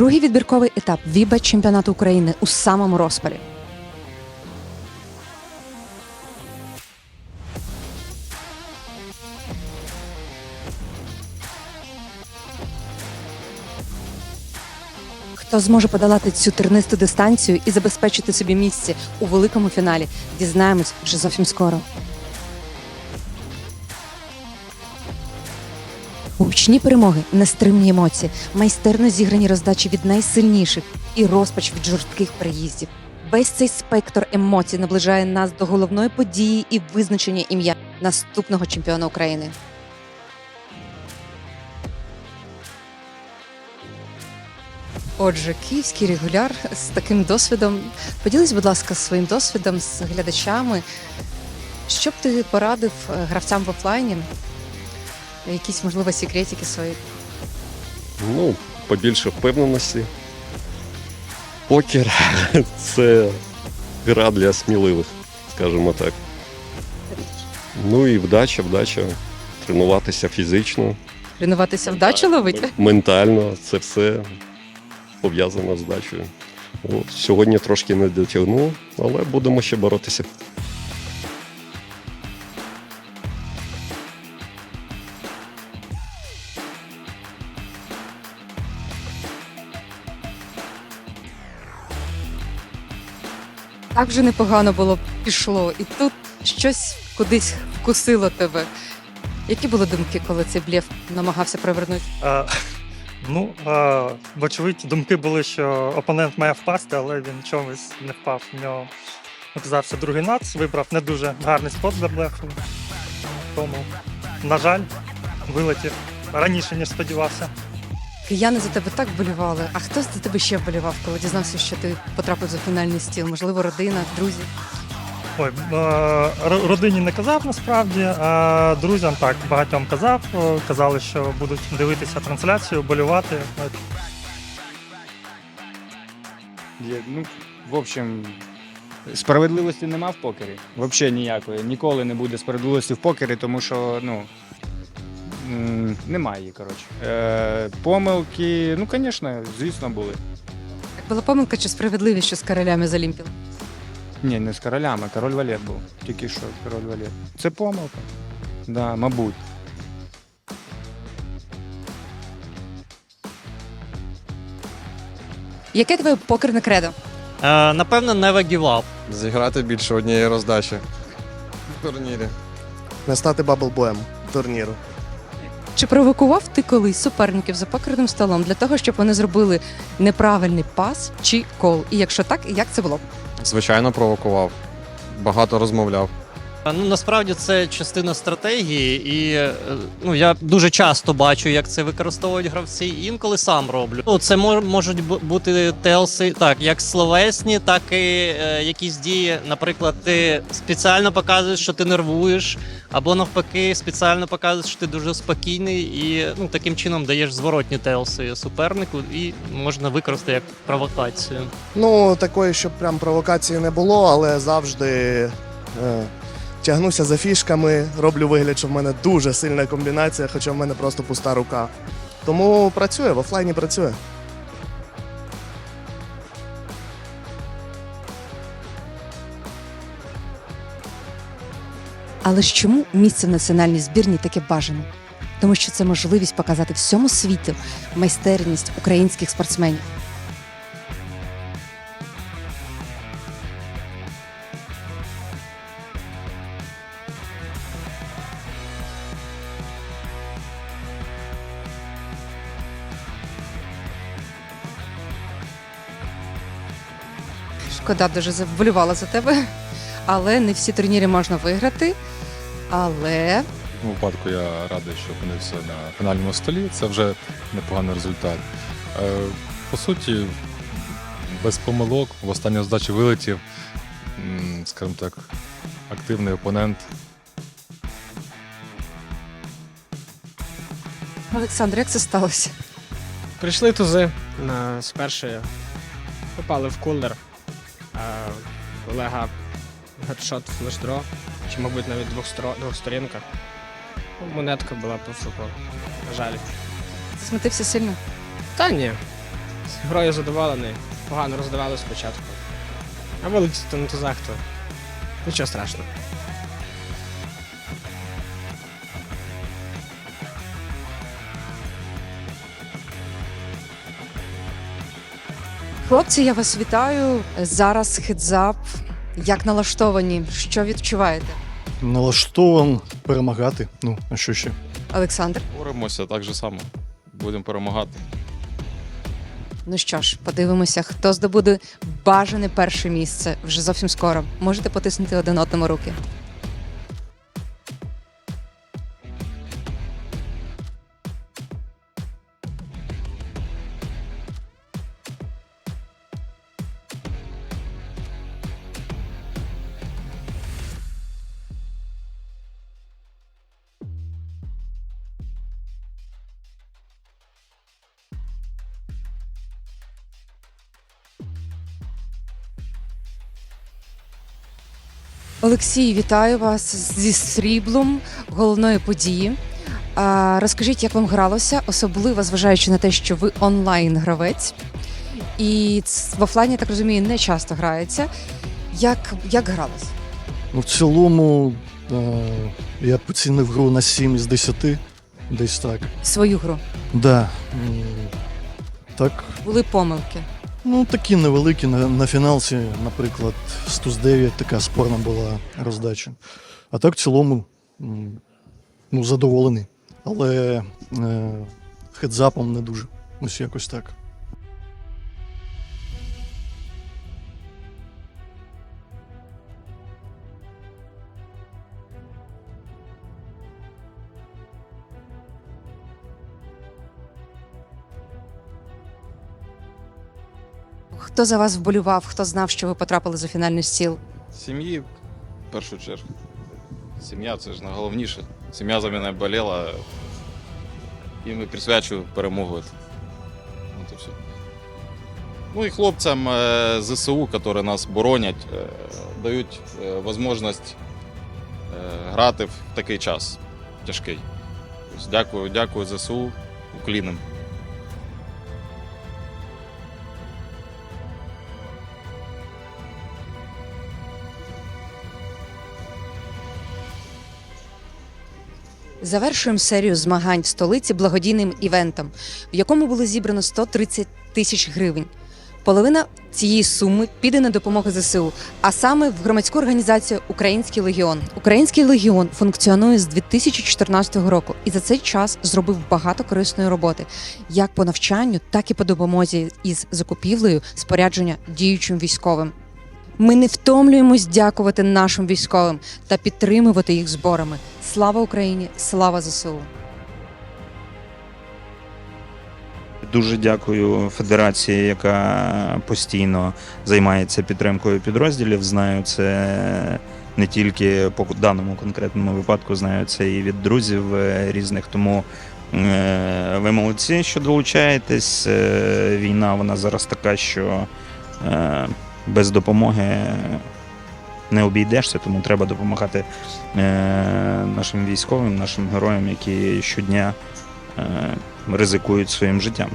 Другий відбірковий етап Віба чемпіонату України у самому розпалі. Хто зможе подолати цю тернисту дистанцію і забезпечити собі місце у великому фіналі, дізнаємось вже зовсім скоро. Гучні перемоги, нестримні емоції, майстерно зіграні роздачі від найсильніших і розпач від жорстких переїздів. Весь цей спектр емоцій наближає нас до головної події і визначення ім'я наступного чемпіона України. Отже, київський регуляр з таким досвідом. Поділись, будь ласка, своїм досвідом з глядачами. Що б ти порадив е, гравцям в офлайні? Якісь, можливо, секретики свої. Ну, побільше впевненості. Покер це гра для сміливих, скажімо так. Ну і вдача, вдача. Тренуватися фізично, Тренуватися вдачу ловить? ментально. Це все пов'язано з вдачею. Сьогодні трошки не дотягнув, але будемо ще боротися. Так вже непогано було пішло, і тут щось кудись вкусило тебе. Які були думки, коли цей блєв намагався провернути? Е, ну, е, вочевидь, думки були, що опонент має впасти, але він чомусь не впав. У нього оказався другий нац, вибрав не дуже гарний спот для блефу. Тому, на жаль, вилетів раніше, ніж сподівався. Кияни за тебе так болівали. А хто за тебе ще вболівав, коли дізнався, що ти потрапив за фінальний стіл? Можливо, родина, друзі? Ой, е, родині не казав насправді, а друзям так багатьом казав. Е, Казали, що будуть дивитися трансляцію, болювати. Ну, в общем, справедливості нема в покері. Взагалі ніякої. Ніколи не буде справедливості в покері, тому що ну, немає її, коротше. Е, помилки, ну, звісно, звісно, були. Так була помилка чи справедливість, що з королями залімпіли? Ні, не з королями, король валет був. Тільки що король валет. Це помилка. Да, мабуть. Яке твоє покерне кредо? Е, напевно, never give up. Зіграти більше однієї роздачі в турнірі. не стати баблбоєм турніру. Чи провокував ти колись суперників за покритим столом для того, щоб вони зробили неправильний пас чи кол? І якщо так, як це було? Звичайно, провокував. Багато розмовляв. Ну насправді це частина стратегії, і е, ну я дуже часто бачу, як це використовують гравці. Інколи сам роблю. Ну це мож, можуть бути телси, так як словесні, так і е, якісь дії. Наприклад, ти спеціально показуєш, що ти нервуєш, або навпаки, спеціально показуєш, що ти дуже спокійний, і ну таким чином даєш зворотні телси супернику, і можна використати як провокацію. Ну, такої, щоб прям провокації не було, але завжди е, тягнуся за фішками, роблю вигляд, що в мене дуже сильна комбінація, хоча в мене просто пуста рука. Тому працює, в офлайні працює. Але ж чому місце в національній збірні таке бажане? Тому що це можливість показати всьому світу майстерність українських спортсменів. Шкода дуже вболівала за тебе, але не всі турніри можна виграти. Але У випадку я радий, що опинився на фінальному столі. Це вже непоганий результат. Е, По суті, без помилок в останній здачі вилетів, м, скажімо так, активний опонент. Олександр, як це сталося? Прийшли тузи на з першої, попали в кулер. Олега гедшот флешдро, чи, мабуть, навіть двохстро, двохсторінка. Ну, Монетка була по. На жаль. Смутився сильно? Та ні. Грою задоволений, погано роздавали спочатку. А вилетіти на тузах, то нічого страшного. Хлопці, я вас вітаю. Зараз хедзап. Як налаштовані? Що відчуваєте? Налаштован перемагати. Ну, а що ще? Олександр? Боремося так же само. Будемо перемагати. Ну що ж, подивимося, хто здобуде бажане перше місце вже зовсім скоро. Можете потиснути один одному руки. Олексій, вітаю вас зі сріблом головної події. А, розкажіть, як вам гралося, особливо зважаючи на те, що ви онлайн-гравець, і в офлайні, я так розумію, не часто грається. Як, як гралося? Ну, в цілому е, я поцінив гру на 7 із 10. Десь так. Свою гру? Да. Так. Були помилки. Ну, такі невеликі. На, на фіналці, наприклад, з Туз-9 така спорна була роздача. А так, в цілому, ну, задоволений. Але е, хедзапом не дуже. Ось якось так. Хто за вас вболював, хто знав, що ви потрапили за фінальний стіл? Сім'ї в першу чергу. Сім'я це ж найголовніше. Сім'я за мене боліла. І присвячую перемогу. От і все. Ну і хлопцям е, ЗСУ, які нас боронять, е, дають е, можливість грати в такий час тяжкий. Дякую, дякую ЗСУ, уклінам. Завершуємо серію змагань в столиці благодійним івентом, в якому було зібрано 130 тисяч гривень. Половина цієї суми піде на допомогу ЗСУ, а саме в громадську організацію Український легіон. Український легіон функціонує з 2014 року і за цей час зробив багато корисної роботи, як по навчанню, так і по допомозі із закупівлею спорядження діючим військовим. Ми не втомлюємось дякувати нашим військовим та підтримувати їх зборами. Слава Україні! Слава ЗСУ! Дуже дякую федерації, яка постійно займається підтримкою підрозділів. Знаю це не тільки по даному конкретному випадку, знаю це і від друзів е, різних. Тому е, ви молодці, що долучаєтесь. Е, Війна вона зараз така, що без допомоги не обійдешся, тому треба допомагати е, нашим військовим, нашим героям, які щодня е, ризикують своїм життям.